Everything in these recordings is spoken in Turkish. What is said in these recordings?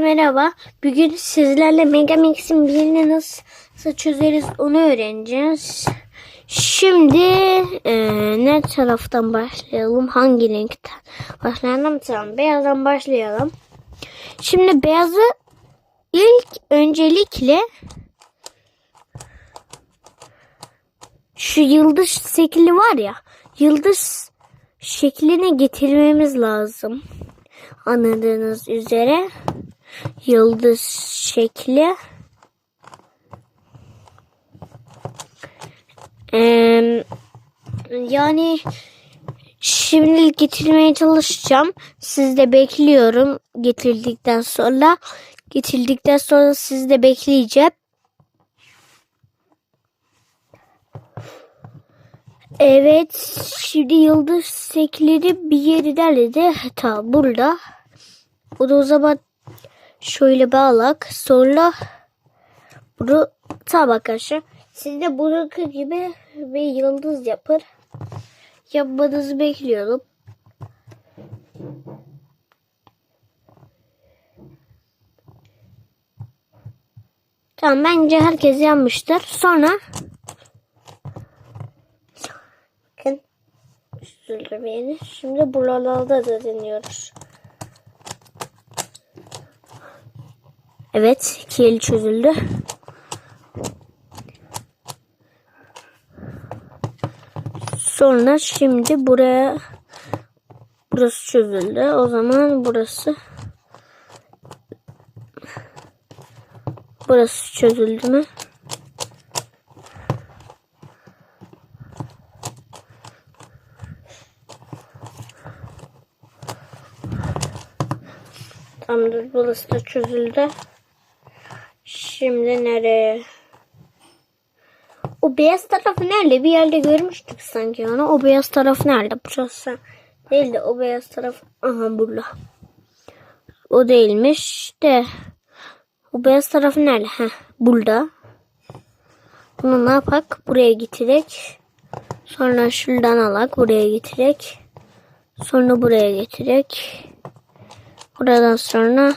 Merhaba. Bugün sizlerle Megamix'in birini nasıl çözeriz onu öğreneceğiz. Şimdi eee, ne taraftan başlayalım? Hangi renkten başlayalım? Tamam. Beyazdan başlayalım. Şimdi beyazı ilk öncelikle şu yıldız şekli var ya yıldız şeklini getirmemiz lazım. Anladığınız üzere yıldız şekli. Yani şimdilik getirmeye çalışacağım. Siz de bekliyorum getirdikten sonra. Getirdikten sonra siz de bekleyeceğim. Evet, şimdi yıldız sekleri bir yeri nerede? Ta burada. Bu da o zaman şöyle bağlak. Sonra bunu tamam arkadaşlar. Siz de bununki gibi bir yıldız yapın. Yapmanızı bekliyorum. Tamam bence herkes yanmıştır. Sonra bakın üzüldüm beni. Şimdi buralarda da deniyoruz. Evet, iki eli çözüldü. Sonra şimdi buraya burası çözüldü. O zaman burası burası çözüldü mü? Tamamdır. Burası da çözüldü. Şimdi nereye? O beyaz tarafı nerede? Bir yerde görmüştük sanki onu. O beyaz taraf nerede? Burası değil de o beyaz taraf. Aha burada. O değilmiş de. O beyaz tarafı nerede? Heh, burada. Bunu ne yapak? Buraya getirek. Sonra şuradan alak. Buraya getirek. Sonra buraya getirek. Buradan sonra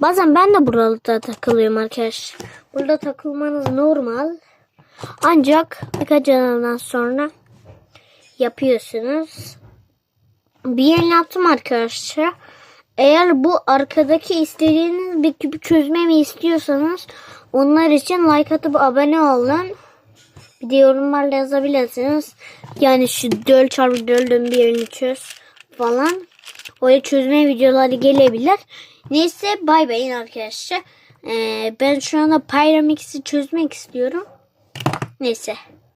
Bazen ben de burada takılıyorum arkadaşlar. Burada takılmanız normal. Ancak birkaç yanından sonra yapıyorsunuz. Bir yerini yaptım arkadaşlar. Eğer bu arkadaki istediğiniz bir küpü çözmemi istiyorsanız onlar için like atıp abone olun. Bir de yorumlarla yazabilirsiniz. Yani şu döl çarpı döldün bir yerini çöz falan. Oraya çözme videoları gelebilir. Neyse bay bay arkadaşlar. Ee, ben şu anda Pyramix'i çözmek istiyorum. Neyse.